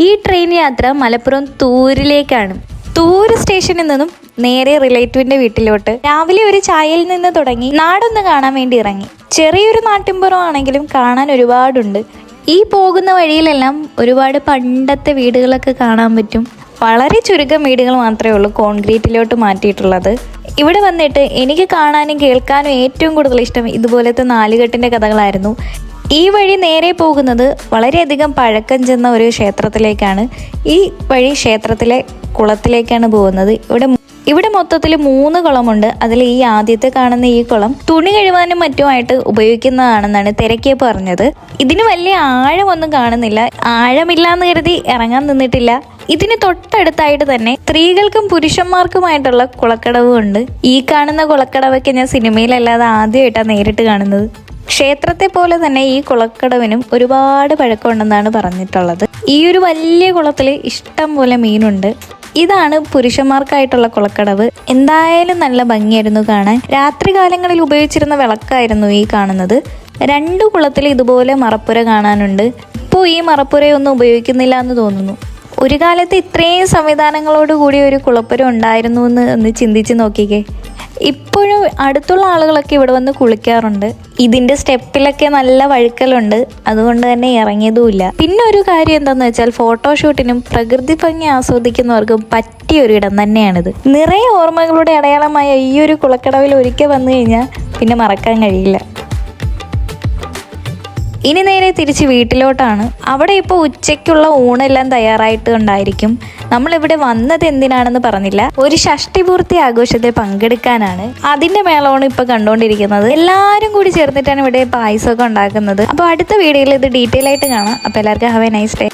യാത്ര മലപ്പുറം തൂരിലേക്കാണ്. തൂര് സ്റ്റേഷനിൽ നിന്നും നേരെ റിലേറ്റീവിന്റെ വീട്ടിലോട്ട്. രാവിലെ ഒരു ചായയിൽ നിന്ന് തുടങ്ങി നാടൊന്ന് കാണാൻ വേണ്ടി ഇറങ്ങി. ചെറിയൊരു നാട്ടിൻപുറം ആണെങ്കിലും കാണാൻ ഒരുപാടുണ്ട്. ഈ പോകുന്ന വഴിയിലെല്ലാം ഒരുപാട് പണ്ടത്തെ വീടുകളൊക്കെ കാണാൻ പറ്റും. വളരെ ചുരുക്കം വീടുകൾ മാത്രമേ ഉള്ളൂ കോൺക്രീറ്റിലോട്ട് മാറ്റിയിട്ടുള്ളത്. ഇവിടെ വന്നിട്ട് എനിക്ക് കാണാനും കേൾക്കാനും ഏറ്റവും കൂടുതൽ ഇഷ്ടം ഇതുപോലത്തെ നാലുകെട്ടിന്റെ കഥകളായിരുന്നു. ഈ വഴി നേരെ പോകുന്നത് വളരെയധികം പഴക്കം ചെന്ന ഒരു ക്ഷേത്രത്തിലേക്കാണ്. ഈ വഴി ക്ഷേത്രത്തിലെ കുളത്തിലേക്കാണ് പോകുന്നത്. ഇവിടെ ഇവിടെ മൊത്തത്തിൽ മൂന്ന് കുളമുണ്ട്. അതിൽ ഈ ആദ്യത്തെ കാണുന്ന ഈ കുളം തുണി കഴുകാനും മറ്റുമായിട്ട് ഉപയോഗിക്കുന്നതാണെന്നാണ് തിരക്കിയ പറഞ്ഞത്. ഇതിന് വലിയ ആഴമൊന്നും കാണുന്നില്ല. ആഴമില്ല എന്ന് കരുതി ഇറങ്ങാൻ നിന്നിട്ടില്ല. ഇതിന് തൊട്ടടുത്തായിട്ട് തന്നെ സ്ത്രീകൾക്കും പുരുഷന്മാർക്കുമായിട്ടുള്ള കുളക്കടവും ഉണ്ട് ഈ കാണുന്ന കുളക്കടവൊക്കെ ഞാൻ സിനിമയിലല്ലാതെ ആദ്യമായിട്ടാണ് നേരിട്ട് കാണുന്നത്. ക്ഷേത്രത്തെ പോലെ തന്നെ ഈ കുളക്കടവിനും ഒരുപാട് പഴക്കമുണ്ടെന്നാണ് പറഞ്ഞിട്ടുള്ളത്. ഈ ഒരു വലിയ കുളത്തിൽ ഇഷ്ടം പോലെ മീനുണ്ട്. ഇതാണ് പുരുഷന്മാർക്കായിട്ടുള്ള കുളക്കടവ്. എന്തായാലും നല്ല ഭംഗിയായിരുന്നു കാണാൻ. രാത്രി കാലങ്ങളിൽ ഉപയോഗിച്ചിരുന്ന വിളക്കായിരുന്നു ഈ കാണുന്നത്. രണ്ട് കുളത്തിൽ ഇതുപോലെ മറപ്പുര കാണാനുണ്ട്. ഇപ്പോൾ ഈ മറപ്പുരയൊന്നും ഉപയോഗിക്കുന്നില്ല എന്ന് തോന്നുന്നു. ഒരു കാലത്ത് ഇത്രയും സംവിധാനങ്ങളോട് കൂടി ഒരു കുളപ്പുര ഉണ്ടായിരുന്നു എന്ന് ഒന്ന് ചിന്തിച്ച് നോക്കിക്കേ. ഇപ്പോഴും അടുത്തുള്ള ആളുകളൊക്കെ ഇവിടെ വന്ന് കുളിക്കാറുണ്ട്. ഇതിന്റെ സ്റ്റെപ്പിലൊക്കെ നല്ല വഴുക്കലുണ്ട്. അതുകൊണ്ട് തന്നെ ഇറങ്ങിയതുമില്ല. പിന്നെ ഒരു കാര്യം എന്താന്ന് വെച്ചാൽ ഫോട്ടോഷൂട്ടിനും പ്രകൃതി ഭംഗി ആസ്വദിക്കുന്നവർക്കും പറ്റിയ ഒരു ഇടം തന്നെയാണിത്. നിറയെ ഓർമ്മകളുടെ അടയാളമായ ഈ ഒരു കുളക്കടവിൽ ഒരിക്കൽ വന്നു കഴിഞ്ഞാൽ പിന്നെ മറക്കാൻ കഴിയില്ല. ഇനി നേരെ തിരിച്ച് വീട്ടിലോട്ടാണ്. അവിടെ ഇപ്പോൾ ഉച്ചയ്ക്കുള്ള ഊണെല്ലാം തയ്യാറായിട്ട് ഉണ്ടായിരിക്കും. നമ്മളിവിടെ വന്നത് എന്തിനാണെന്ന് പറഞ്ഞില്ല. ഒരു ഷഷ്ടിപൂർത്തി ആഘോഷത്തിൽ പങ്കെടുക്കാനാണ്. അതിന്റെ മേളമാണ് ഇപ്പൊ കണ്ടുകൊണ്ടിരിക്കുന്നത് എല്ലാവരും കൂടി ചേർന്നിട്ടാണ് ഇവിടെ പായസമൊക്കെ ഉണ്ടാക്കുന്നത്. അപ്പോൾ അടുത്ത വീഡിയോയിൽ ഇത് ഡീറ്റെയിൽ ആയിട്ട് കാണാം. അപ്പോൾ എല്ലാവർക്കും ഹാവ് എ നൈസ് ഡേ